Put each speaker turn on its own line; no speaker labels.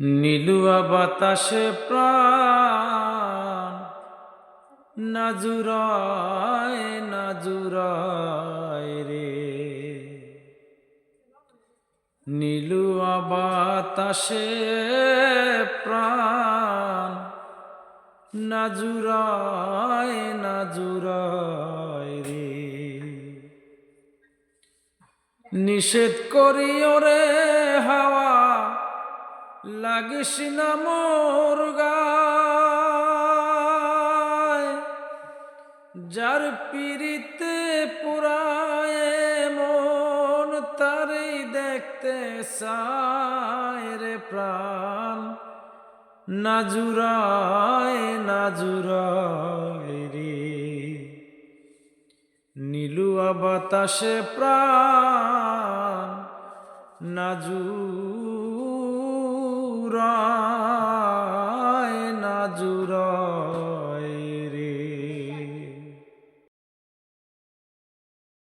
নীলুয়া বাতাসে প্রাণ নাজুরায় নাজুরায় রে। নীলুয়া বাতাসে প্রাণ নাজুরায় নাজুরায় রে। নিষেধ করিও রে লাগিস না মোর যার পিড়িতে পুরায় মন তারে দেখতে চায় রে প্রাণ। নাজুরায় নাজুরায় রে। নীলুয়া বাতাসে প্রাণ নাজুরায় নাজুরায়